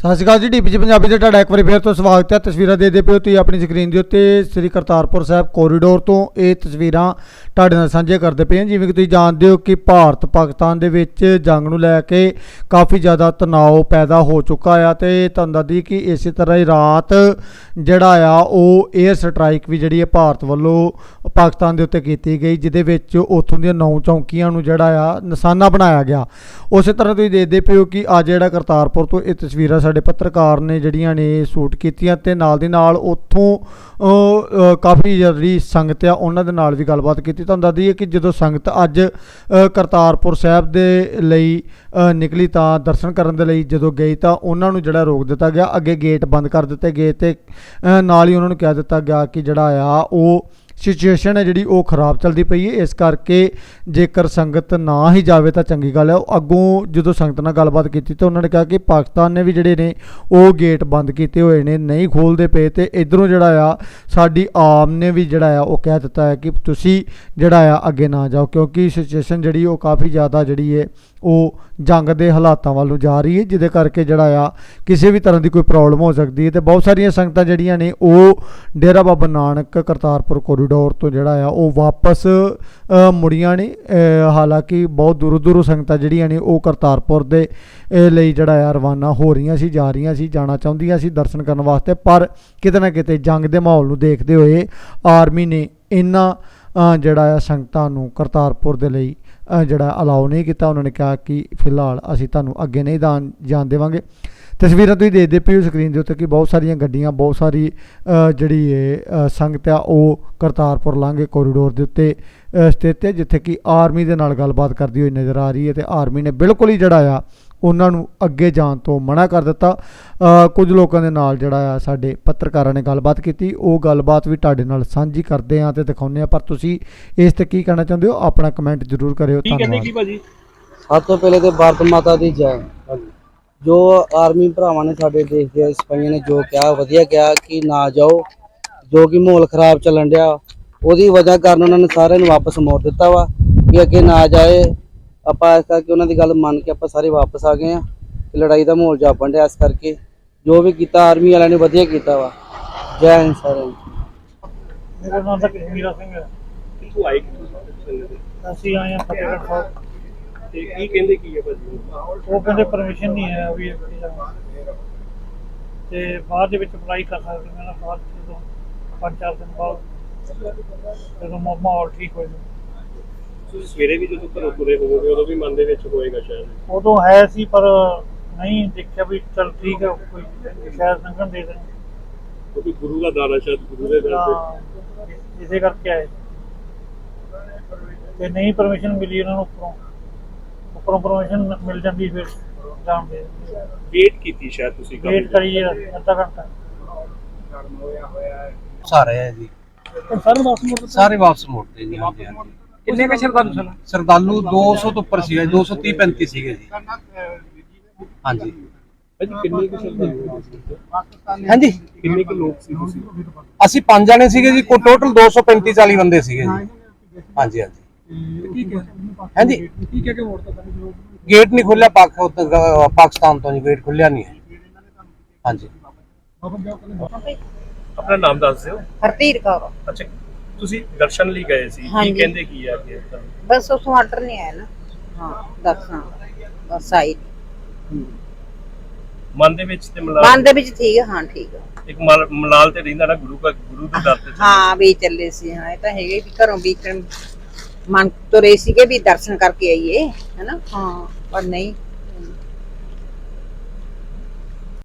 ਸਤਿ ਸ਼੍ਰੀ ਅਕਾਲ ਜੀ ਡੀਪੀ ਪੰਜਾਬੀ ਦੇ ਤੁਹਾਡਾ ਇੱਕ ਵਾਰੀ ਫੇਰ ਤੋਂ ਸਵਾਗਤ ਹੈ। ਤਸਵੀਰਾਂ ਦੇ ਦੇ ਪਿਓ ਤੁਸੀਂ ਆਪਣੀ ਸਕਰੀਨ ਦੇ ਉੱਤੇ ਸ੍ਰੀ ਕਰਤਾਰਪੁਰ ਸਾਹਿਬ ਕੋਰੀਡੋਰ ਤੋਂ ਇਹ ਤਸਵੀਰਾਂ ਤੁਹਾਡੇ ਨਾਲ ਸਾਂਝੇ ਕਰਦੇ ਪਏ ਹਾਂ। ਜਿਵੇਂ ਕਿ ਤੁਸੀਂ ਜਾਣਦੇ ਹੋ ਕਿ ਭਾਰਤ ਪਾਕਿਸਤਾਨ ਦੇ ਵਿੱਚ ਜੰਗ ਨੂੰ ਲੈ ਕੇ ਕਾਫੀ ਜ਼ਿਆਦਾ ਤਣਾਅ ਪੈਦਾ ਹੋ ਚੁੱਕਾ ਆ ਤੇ ਤੁਹਾਨੂੰ ਦੱਸਦੀ ਕਿ ਇਸੇ ਤਰ੍ਹਾਂ ਹੀ ਰਾਤ ਜਿਹੜਾ ਆ, ਉਹ 에ਅਰ ਸਟ੍ਰਾਈਕ ਵੀ ਜਿਹੜੀ ਹੈ ਭਾਰਤ ਵੱਲੋਂ ਪਾਕਿਸਤਾਨ ਦੇ ਉੱਤੇ ਕੀਤੀ ਗਈ, ਜਿਹਦੇ ਵਿੱਚ ਉੱਥੋਂ ਦੀਆਂ ਨੌ ਚੌਂਕੀਆਂ ਨੂੰ ਜਿਹੜਾ ਆ ਨਿਸ਼ਾਨਾ ਬਣਾਇਆ ਗਿਆ। ਉਸੇ ਤਰ੍ਹਾਂ ਤੁਸੀਂ ਦੇਖਦੇ ਪਿਓ ਕਿ ਅੱਜ ਜਿਹੜਾ ਕਰਤਾਰਪੁਰ ਤੋਂ ਇਹ ਤਸਵੀਰਾਂ ਸਾਡੇ ਪੱਤਰਕਾਰ ਨੇ ਜਿਹੜੀਆਂ ਨੇ ਸ਼ੂਟ ਕੀਤੀਆਂ ਤੇ ਨਾਲ ਦੀ ਨਾਲ ਉੱਥੋਂ ਕਾਫੀ ਜਿਹੜੀ ਸੰਗਤ ਆ ਉਹਨਾਂ ਦੇ ਨਾਲ ਵੀ ਗੱਲਬਾਤ ਕੀਤੀ। ਤੁਹਾਨੂੰ ਦੱਸਦੀ ਹੈ ਕਿ ਜਦੋਂ ਸੰਗਤ ਅੱਜ ਕਰਤਾਰਪੁਰ ਸਾਹਿਬ ਦੇ ਲਈ ਨਿਕਲੀ ਤਾਂ ਦਰਸ਼ਨ ਕਰਨ ਦੇ ਲਈ ਜਦੋਂ ਗਈ ਤਾਂ ਉਹਨਾਂ ਨੂੰ ਜਿਹੜਾ ਰੋਕ ਦਿੱਤਾ ਗਿਆ। ਅੱਗੇ ਗੇਟ ਬੰਦ ਕਰ ਦਿੱਤੇ ਗਏ ਤੇ ਨਾਲ ਹੀ ਉਹਨਾਂ ਨੂੰ ਕਹਿ ਦਿੱਤਾ ਗਿਆ ਕਿ ਜਿਹੜਾ ਆ ਉਹ ਸਿਚੁਏਸ਼ਨ ਹੈ ਜਿਹੜੀ ਉਹ ਖਰਾਬ ਚੱਲਦੀ ਪਈ ਹੈ। ਇਸ ਕਰਕੇ ਜੇਕਰ ਸੰਗਤ ਨਾ ਹੀ ਜਾਵੇ ਤਾਂ ਚੰਗੀ ਗੱਲ ਹੈ। ਉਹ ਅੱਗੋਂ ਜਦੋਂ ਸੰਗਤ ਨਾਲ ਗੱਲਬਾਤ ਕੀਤੀ ਤਾਂ ਉਹਨਾਂ ਨੇ ਕਿਹਾ ਕਿ ਪਾਕਿਸਤਾਨ ਨੇ ਵੀ ਜਿਹੜੇ ਨੇ ਉਹ ਗੇਟ ਬੰਦ ਕੀਤੇ ਹੋਏ ਨੇ, ਨਹੀਂ ਖੋਲਦੇ ਪਏ ਤੇ ਇਧਰੋਂ ਜਿਹੜਾ ਆ, ਸਾਡੀ ਆਮ ਨੇ ਵੀ ਜਿਹੜਾ ਆ, ਉਹ ਕਹਿ ਦਿੱਤਾ ਹੈ ਕਿ ਤੁਸੀਂ ਜਿਹੜਾ ਆ ਅੱਗੇ ਨਾ ਜਾਓ। ਕਿਉਂਕਿ ਸਿਚੁਏਸ਼ਨ ਜਿਹੜੀ ਉਹ ਕਾਫੀ ਜ਼ਿਆਦਾ ਜਿਹੜੀ ਹੈ ਉਹ ਜੰਗ ਦੇ ਹਾਲਾਤਾਂ ਵੱਲ ਨੂੰ ਜਾ ਰਹੀ ਹੈ, ਜਿਹਦੇ ਕਰਕੇ ਜਿਹੜਾ ਆ ਕਿਸੇ ਵੀ ਤਰ੍ਹਾਂ ਦੀ ਕੋਈ ਪ੍ਰੋਬਲਮ ਹੋ ਸਕਦੀ ਹੈ ਤੇ ਬਹੁਤ ਸਾਰੀਆਂ ਸੰਗਤਾਂ ਜਿਹੜੀਆਂ ਨੇ ਉਹ ਡੇਰਾ ਬਾਬਾ ਨਾਨਕ ਕਰਤਾਰਪੁਰ ਕੋਰੀਡੋਰ ਤੋਂ ਜਿਹੜਾ ਆ ਉਹ ਵਾਪਸ ਮੁੜੀਆਂ ਨੇ। ਹਾਲਾਂਕਿ ਬਹੁਤ ਦੂਰੋਂ ਦੂਰੋਂ ਸੰਗਤਾਂ ਜਿਹੜੀਆਂ ਨੇ ਉਹ ਕਰਤਾਰਪੁਰ ਦੇ ਲਈ ਜਿਹੜਾ ਆ ਰਵਾਨਾ ਹੋ ਰਹੀਆਂ ਸੀ, ਜਾ ਰਹੀਆਂ ਸੀ, ਜਾਣਾ ਚਾਹੁੰਦੀਆਂ ਸੀ ਦਰਸ਼ਨ ਕਰਨ ਵਾਸਤੇ, ਪਰ ਕਿਤੇ ਨਾ ਕਿਤੇ ਜੰਗ ਦੇ ਮਾਹੌਲ ਨੂੰ ਦੇਖਦੇ ਹੋਏ ਆਰਮੀ ਨੇ ਇਹਨਾਂ ਜਿਹੜਾ ਆ ਸੰਗਤਾਂ ਨੂੰ ਕਰਤਾਰਪੁਰ ਦੇ ਲਈ ਜਿਹੜਾ ਅਲਾਉ ਨਹੀਂ ਕੀਤਾ, ਉਹਨਾਂ ਨੇ ਕਿਹਾ ਕਿ ਫਿਲਹਾਲ ਅਸੀਂ ਤੁਹਾਨੂੰ ਅੱਗੇ ਨਹੀਂ ਦਾਨ, ਜਾਣ ਦੇਵਾਂਗੇ। ਤਸਵੀਰਾਂ ਤੁਸੀਂ ਦੇਖਦੇ ਪਏ ਹੋ ਸਕਰੀਨ ਦੇ ਉੱਤੇ ਕਿ ਬਹੁਤ ਸਾਰੀਆਂ ਗੱਡੀਆਂ, ਬਹੁਤ ਸਾਰੀ ਜਿਹੜੀ ਹੈ ਸੰਗਤ ਆ, ਉਹ ਕਰਤਾਰਪੁਰ ਲਾਂਘੇ ਕੋਰੀਡੋਰ ਦੇ ਉੱਤੇ ਸਥਿਤ ਹੈ, ਜਿੱਥੇ ਕਿ ਆਰਮੀ ਦੇ ਨਾਲ ਗੱਲਬਾਤ ਕਰਦੀ ਹੋਈ ਨਜ਼ਰ ਆ ਰਹੀ ਹੈ ਤੇ ਆਰਮੀ ਨੇ ਬਿਲਕੁਲ ਹੀ ਜਿਹੜਾ ਆ ਉਹਨਾਂ ਨੂੰ ਅੱਗੇ ਜਾਣ ਤੋਂ ਮਨਾ ਕਰ ਦਿੱਤਾ। ਕੁਝ ਲੋਕਾਂ ਦੇ ਨਾਲ ਜਿਹੜਾ ਆ ਸਾਡੇ ਪੱਤਰਕਾਰਾਂ ਨੇ ਗੱਲਬਾਤ ਕੀਤੀ। ਉਹ ਗੱਲਬਾਤ ਵੀ ਤੁਹਾਡੇ ਨਾਲ ਸਾਂਝੀ ਕਰਦੇ ਆ ਤੇ ਦਿਖਾਉਂਦੇ ਆ ਪਰ ਤੁਸੀਂ ਇਸ ਤੇ ਕੀ ਕਹਿਣਾ ਚਾਹੁੰਦੇ ਹੋ? ਆਪਣਾ ਕਮੈਂਟ ਜ਼ਰੂਰ ਕਰਿਓ। ਕੀ ਕਹਿੰਦੇ ਧੰਨਵਾਦ। ਕੀ ਭਾਜੀ? ਸਭ ਤੋਂ ਪਹਿਲੇ ਤੇ ਭਾਰਤ ਮਾਤਾ ਦੀ ਜੈ। ਜੋ ਆਰਮੀ ਭਰਾਵਾਂ ਨੇ ਸਾਡੇ ਦੇਸ਼ ਦੇ ਸਿਪਾਹੀਆਂ ਨੇ ਜੋ ਕਿਹਾ ਵਧੀਆ ਕਿਹਾ ਕਿ ਨਾ ਜਾਓ ਜੋ ਕਿ ਮਾਹੌਲ ਖਰਾਬ ਚੱਲਣ ਡਿਆ ਉਹਦੀ ਵਜ੍ਹਾ ਕਾਰਨ ਉਹਨਾਂ ਨੇ ਸਾਰਿਆਂ ਨੂੰ ਵਾਪਸ ਮੋੜ ਦਿੱਤਾ ਵਾ ਕਿ ਅੱਗੇ ਨਾ ਜਾਏ। ਆਪਾਂ ਇਸ ਕਰਕੇ ਉਹਨਾਂ ਦੀ ਗੱਲ ਮੰਨ ਕੇ ਆਪਾਂ ਸਾਰੇ ਵਾਪਸ ਆ ਗਏ ਆ ਤੇ ਲੜਾਈ ਦਾ ਮਾਹੌਲ ਜਾਪਣ ਡਿਆ ਇਸ ਕਰਕੇ। ਜੋ ਵੀ ਕੀਤਾ ਆਰਮੀ ਵਾਲਿਆਂ ਨੇ ਵਧੀਆ ਕੀਤਾ ਵਾ। ਜੈ ਹਿੰਦ ਸਾਰਿਆਂ ਨੂੰ। ਮੇਰਾ ਨਾਮ ਤਾਂ ਕਸ਼ਮੀਰਾ ਸਿੰਘ ਹੈ। ਕਿੱਥੋਂ ਆਏ ਕਿੱਥੋਂ? ਅਸੀਂ ਆਏ ਹਾਂ ਫਤਿਹਗੜ੍ਹ ਸਾਹਿਬ। ਤੇ ਕੀ ਕਹਿੰਦੇ ਕੀ ਹੈ ਭਾਜੀ? ਉਹ ਕਹਿੰਦੇ ਪਰਮਿਸ਼ਨ ਨਹੀਂ ਹੈ ਵੀ ਇੱਥੇ ਜਾਣਾ ਤੇ ਬਾਅਦ ਦੇ ਵਿੱਚ ਅਪਲਾਈ ਕਰ ਸਕਦੇ ਮੈਂ ਨਾ ਬਾਅਦ ਜਦੋਂ ਪੰਜ ਚਾਰ ਦਿਨ ਬਾਅਦ ਜਦੋਂ ਮਾਹੌਲ ਠੀਕ ਹੋ ਜਾਵੇ ਤੁਸੀਂ ਸਵੇਰੇ ਵੀ ਜਦੋਂ ਘਰੋਂ ਤੁਰੇ ਹੋਵੋਗੇ ਉਦੋਂ ਵੀ ਮਨ ਦੇ ਵਿੱਚ ਹੋਏਗਾ ਸ਼ਾਇਦ? ਉਦੋਂ ਹੈ ਸੀ ਪਰ ਨਹੀਂ ਦੇਖਿਆ ਵੀ ਚਲ ਠੀਕ ਹੈ ਕੋਈ ਸ਼ਾਇਦ ਲੰਘਣ ਦੇ ਦੇਣ। ਕਿਉਂਕਿ ਗੁਰੂ ਦਾ ਦਾਣਾ ਸ਼ਾਇਦ ਗੁਰੂ ਦੇ ਦਰ ਤੇ। ਤਾਂ ਇਸੇ ਕਰਕੇ ਆਏ। ਤੇ ਨਹੀਂ ਪਰਮਿਸ਼ਨ ਮਿਲੀ ਉਹਨਾਂ ਨੂੰ ਉੱਪਰੋਂ। ਉੱਪਰੋਂ ਪਰਮਿਸ਼ਨ ਮਿਲ ਜਾਂਦੀ ਫਿਰ ਜਾਣ ਦੇ। ਵੇਟ ਕੀਤੀ ਸ਼ਾਇਦ ਤੁਸੀਂ ਕਾਫੀ ਵੇਟ ਕਰੀਏ ਅੱਧਾ ਘੰਟਾ। ਸਾਰੇ ਹੈ ਜੀ। ਸਰ ਦੱਸ ਮਿੰਟ ਸਾਰੇ ਵਾਪਸ ਮੋੜਦੇ ਜੀ ਹਾਂਜੀ ਹਾਂਜੀ। ਕਿੰਨੇ ਕ ਸ਼ਰਧਾਲੂ ਸਨ? ਸਰਦਾਲੂ 200 ਤੋਂ ਉੱਪਰ ਸੀਗਾ 230 35 ਸੀਗੇ ਜੀ। ਹਾਂਜੀ। ਭਾਜੀ ਕਿੰਨੇ ਕੁ ਸ਼ਰਧਾਲੂ ਹੋ ਤੁਸੀਂ? ਹਾਂਜੀ। ਕਿੰਨੇ ਕੁ ਲੋਕ ਸੀ ਤੁਸੀਂ ਅਸੀਂ ਪੰਜ ਜਾਣੇ ਸੀਗੇ ਜੀ ਕੋ ਟੋਟਲ 235 40 ਬੰਦੇ ਸੀਗੇ ਜੀ। ਹਾਂਜੀ ਹਾਂਜੀ। ਹਾਂਜੀ। ਕੀ ਕਹਿ ਕੇ ਮੋੜਤਾ ਗੇਟ ਨਹੀਂ ਖੁੱਲਿਆ ਪਾਕ ਪਾਕਿਸਤਾਨ ਤੋਂ ਜੀ ਗੇਟ ਖੁੱਲਿਆ ਨਹੀਂ ਹੈ। ਹਾਂਜੀ। ਆਪਣਾ ਨਾਮ ਦੱਸ ਦਿਓ। ਹਰਤੀਰ ਕੌਰ। ਅੱਛਾ ਤੁਸੀਂ ਦਰਸ਼ਨ ਲਈ ਗਏ ਸੀ? ਕੀ ਹਾਂਜੀ। ਕਹਿੰਦੇ ਕੀ ਆ ਅੱਗੇ? ਬਸ ਉਸ ਆਰਡਰ ਨਹੀਂ ਆਇਆ ਨਾ। ਹਾਂ ਦੱਸਾਂ ਬਸ ਆਈ। ਮਨ ਦੇ ਵਿੱਚ ਤੇ ਮਲਾਲ ਮਨ ਦੇ ਵਿੱਚ ਠੀਕ ਹੈ ਹਾਂ ਠੀਕ ਹੈ ਇੱਕ ਮਲ- ਮਲਾਲ ਤੇ ਰਹਿੰਦਾ ਨਾ ਗੁਰੂ ਦਾ ਗੁਰੂ ਦੇ ਦਰ ਤੇ। ਹਾਂ ਵੀ ਚੱਲੇ ਸੀ ਹਾਂ ਇਹ ਤਾਂ ਹੈਗੇ ਵੀ ਘਰੋਂ ਵੀ ਇੱਕ ਮਨ ਤੁਰੇ ਸੀਗੇ ਵੀ ਦਰਸ਼ਨ ਕਰਕੇ ਆਈਏ ਹੈਨਾ? ਹਾਂ ਪਰ ਨਹੀਂ।